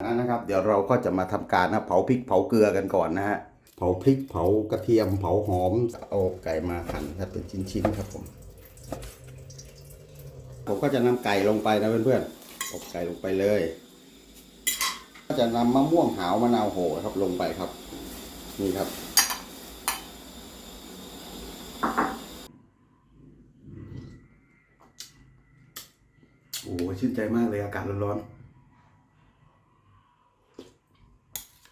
นะครับ เดี๋ยวเราก็จะมาทำการนะเผาพริกเผาเกลือกันก่อนนะฮะเผาพริกเผากระเทียมเผาหอมเอาไก่มาหั่นครับเป็นชิ้นๆครับผมผมก็จะนำไก่ลงไปนะเพื่อนๆเอาไก่ลงไปเลย ก็จะนำมะม่วงหาวมะนาวโหครับลงไปครับ นี่ครับโอ้ชื่นใจมากเลยอากาศร้อนๆ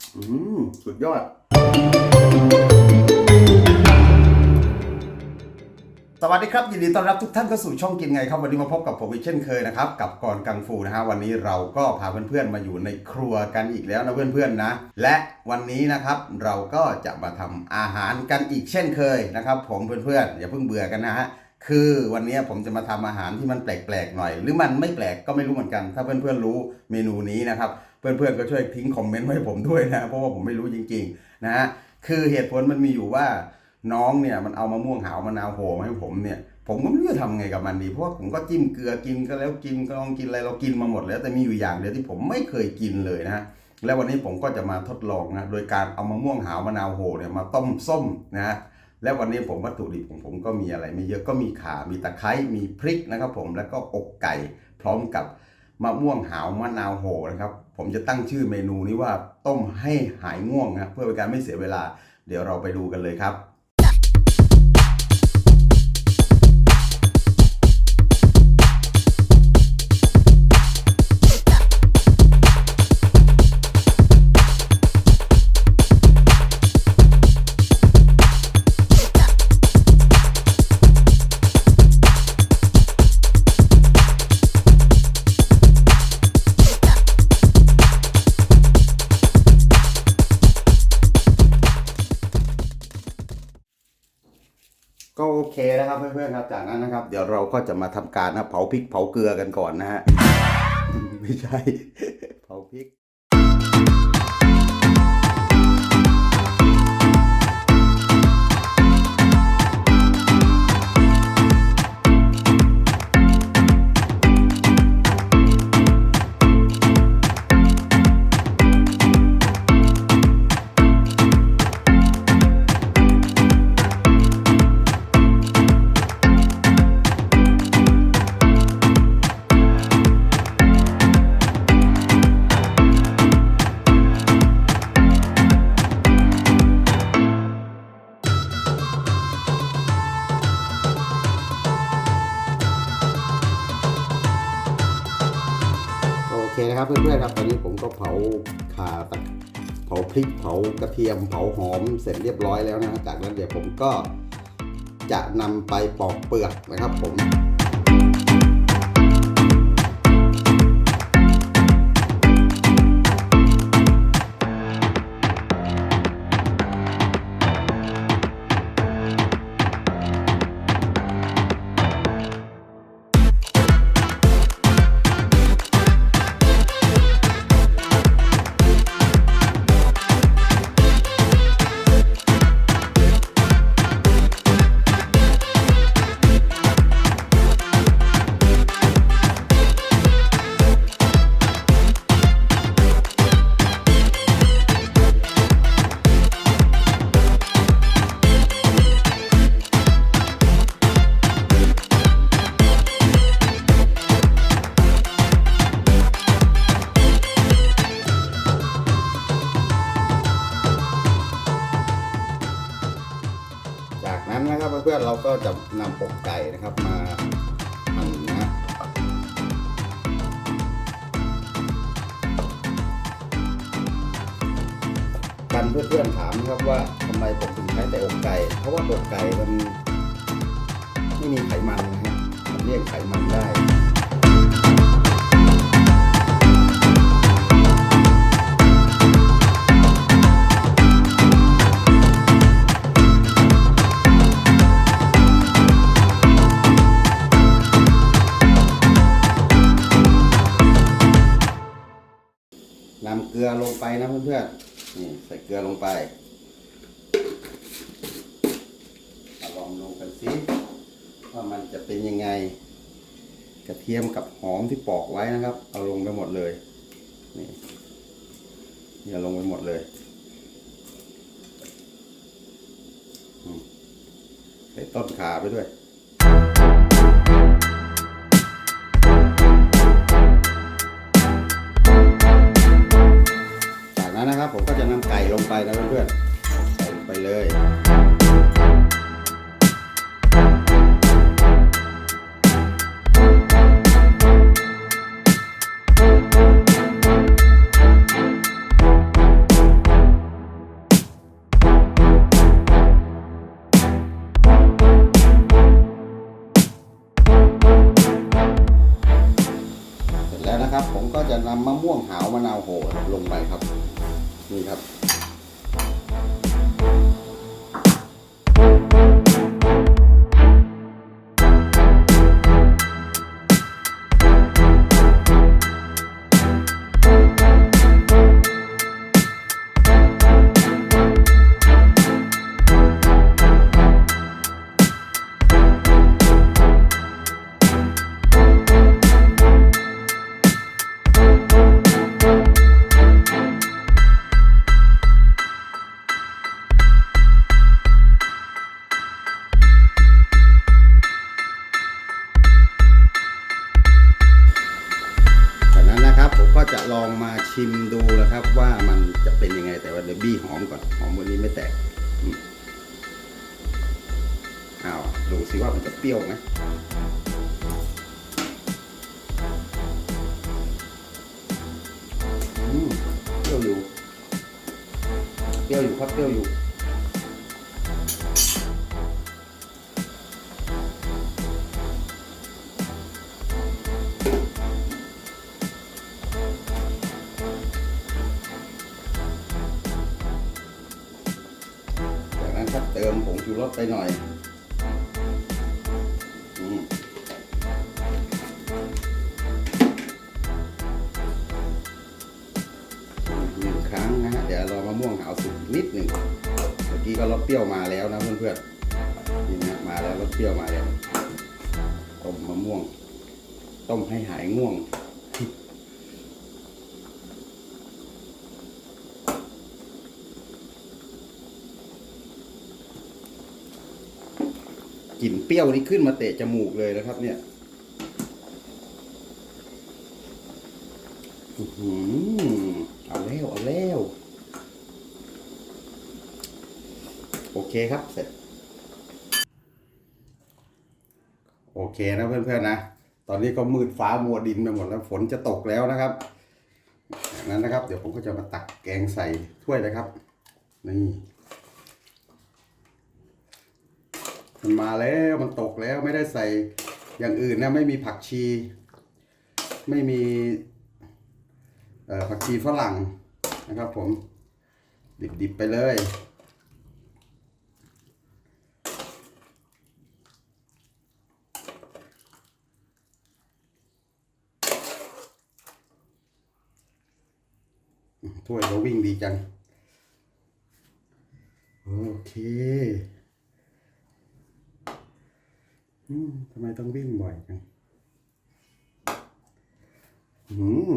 อืม สุดยอด สวัสดีครับ ยินดีต้อนรับทุกท่านเข้าสู่ช่องกินไงครับ วันนี้มาพบกับผมอีกเช่นเคยนะครับ กับก่อนกังฟูนะฮะวันนี้เราก็พาเพื่อนๆมาอยู่ในครัวกันอีกแล้วนะเพื่อนๆนะ และวันนี้นะครับเราก็จะมาทำอาหารกันอีกเช่นเคยนะครับ ผมเพื่อนๆอย่าเพิ่งเบื่อกันนะฮะคือวันนี้ผมจะมาทำอาหารที่มันแปลกๆหน่อย หรือมันไม่แปลกก็ไม่รู้เหมือนกัน ถ้าเพื่อนๆรู้เมนูนี้นะครับ เพื่อนๆก็ช่วยทิ้งคอมเมนต์ไว้ให้ผมด้วยนะเพราะว่าผมไม่รู้จริงๆนะฮะคือเหตุผลมันมีอยู่ว่าน้องเนี่ยมันเอามะม่วงหาวมะนาวโหมาให้ผมเนี่ยผมก็ไม่รู้จะทำไงกับมันดีเพราะว่าผมก็จิ้มเกลือกินก็แล้วกินก็ลองกินอะไรเรากินมาหมดแล้วแต่มีอยู่อย่างเดียวที่ผมไม่เคยกินเลยนะฮะแล้ววันนี้ผมก็จะมาทดลองนะโดยการเอามะม่วงหาวมะนาวโหเนี่ยมาต้มส้มนะฮะและวันนี้ผมวัตถุดิบของผมก็มีอะไรไม่เยอะก็มีขา มีตะไคร้ มีพริกนะครับผมแล้วก็อกไก่พร้อมกับ มะม่วงหาวมะนาวโหนะครับ ผมจะตั้งชื่อเมนูนี้ว่าต้มให้หายง่วงนะเพื่อเป็นการไม่เสียเวลา เดี๋ยวเราไปดูกันเลยครับ ครับเพื่อนๆครับจากนั้นนะครับ เดี๋ยวเราก็จะมาทำการนะเผาพริกเผาเกลือกันก่อนนะฮะ ไม่ใช่ เผาพริก นะครับเพื่อนๆครับตอนนี้ผมก็เผาข่าตะเผาพริกเผากระเทียม เผาหอมเสร็จเรียบร้อยแล้วนะฮะจากนั้นเดี๋ยวผมก็จะนำไปปอกเปลือกนะครับผม ก็จะนำอกไก่นะครับมาหั่นนะกันเพื่อนๆถามนะครับว่าทำไมผมถึงใช้แต่อกไก่ เพราะว่าอกไก่มันไม่มีไขมันนะฮะมันเรียกไขมันได้ ลือลงไปนะเพื่อนๆ นี่ใส่เกลือลงไปลองลงกันสิว่ามันจะเป็นยังไง กระเทียมกับหอมที่ปอกไว้นะครับ เอาลงไปหมดเลย นี่อย่าลงไปหมดเลยใส่ต้นขาไปด้วย ไปนะเพื่อนๆใส่ไปเลย เสร็จแล้วนะครับ ผมก็จะนำมะม่วงหาวมะนาวโหลงไปครับ นี่ครับ ผมก็จะลองมาชิมดูนะครับ ว่ามันจะเป็นยังไงแต่ว่าเดี๋ยวบี้หอมก่อนหอมวันนี้ไม่แตกอ้าวดูสิว่ามันจะเปรี้ยวไหมอืมเปรี้ยวอยู่ เปรี้ยวอยู่ครับเปรี้ยวอยู่ ไปหน่อยหนึ่งครั้งนะฮะ เดี๋ยวเรามะม่วงหาวสุกนิดหนึ่งเมื่อกี้ก็รสเปรี้ยวมาแล้วนะเพื่อนๆนี่นะมาแล้วรสเปรี้ยวมาแล้วต้มมะม่วง ต้มให้หายง่วง กลิ่นเปรี้ยวนี่ขึ้นมาเตะจมูกเลยนะครับ เนี่ยอือหือเอาแล้วเอาแล้ว โอเคครับเสร็จ โอเคนะเพื่อนๆนะ ตอนนี้ก็มืดฟ้ามัวดินไปหมดแล้ว ฝนจะตกแล้วนะครับนั้นนะครับ เดี๋ยวผมก็จะมาตักแกงใส่ถ้วยนะครับ นี่ มันมาแล้วมันตกแล้วไม่ได้ใส่อย่างอื่นนะไม่มีผักชี ไม่มีผักชีฝรั่งนะครับผม ดิบๆไปเลยถ้วยก็วิ่งดีจัง โอเค ทำไมต้องวิ่งบ่อยจังอืม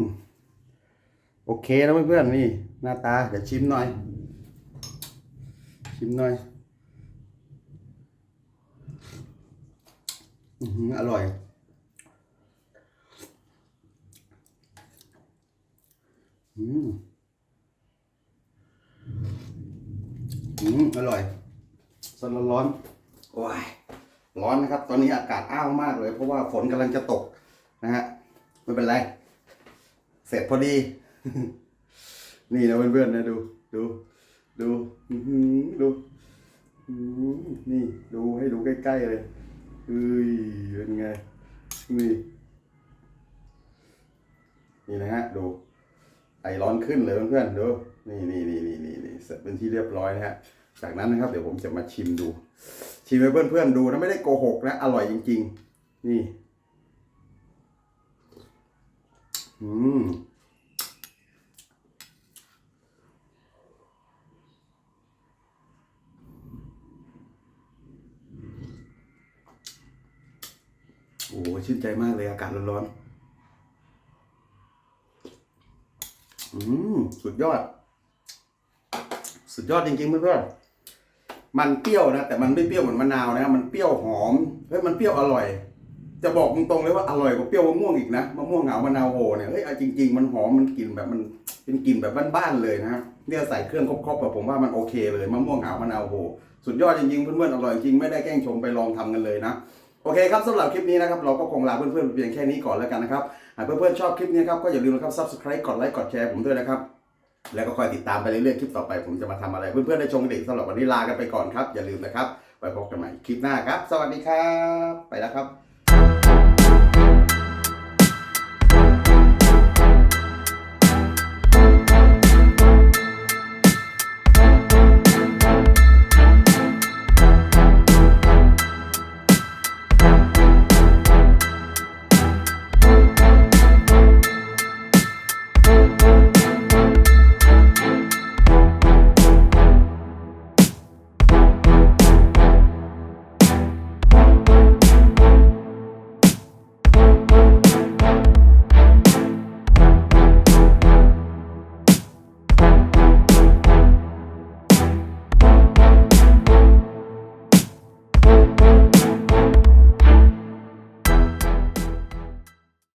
โอเคแล้วเพื่อนๆนี่ หน้าตา เดี๋ยวชิมหน่อย ชิมหน่อยอืออร่อย อืมอืมอร่อยสดร้อนๆโอ้ย ร้อนนะครับ ตอนนี้อากาศอ้าวมากเลย เพราะว่าฝนกำลังจะตกนะฮะไม่เป็นไร เสร็จพอดี นี่นะเพื่อนๆนะดู ดู ดูดูนี่ดูให้ดูใกล้ๆเลยเอ้ยเป็นไงนี่นี่นะฮะดูไอร้อนขึ้นเลยเพื่อนๆดูนี่นี่นี่นี่นี่เสร็จเป็นที่เรียบร้อยนะฮะ จากนั้นนะครับ เดี๋ยวผมจะมาชิมดู ชิมให้เพื่อนๆดูนะไม่ได้โกหกนะอร่อยจริง ๆ นี่ อืมโอ้ชื่นใจมากเลยอากาศร้อนๆอืมสุดยอด สุดยอดจริงๆเพื่อนๆ มันเปรี้ยวนะ แต่มันไม่เปรี้ยวเหมือนมะนาวนะ มันเปรี้ยวหอมเฮ้ยมันเปรี้ยวอร่อย จะบอกตรงๆเลยว่าอร่อยกว่าเปรี้ยวมะม่วงอีกนะมะม่วงเหงามะนาวโหเนี่ยเฮ้ยจริง ๆ มันหอมมันกลิ่นแบบมันเป็นกลิ่นแบบบ้านๆเลยนะเนี่ยใส่เครื่องครบๆแบบผมว่ามันโอเคเลยมะม่วงเหงามะนาวโหสุดยอดจริงๆเพื่อนๆอร่อยจริงไม่ได้แกล้งชมไปลองทำกันเลยนะโอเคครับสำหรับคลิปนี้นะครับเราก็คงลาเพื่อนๆเพียงแค่นี้ก่อนแล้วกันนะครับหากเพื่อนๆชอบคลิปนี้ครับก็อย่าลืมนะครับ subscribe กดไลค์กดแชร์ผมด้วยนะครับ แล้วก็คอยติดตามไปเรื่อยๆคลิปต่อไปผมจะมาทำอะไร เพื่อนๆได้ชมกันอีกสำหรับวันนี้ลากันไปก่อนครับ อย่าลืมนะครับไว้พบกันใหม่คลิปหน้าครับ สวัสดีครับ ไปแล้วครับ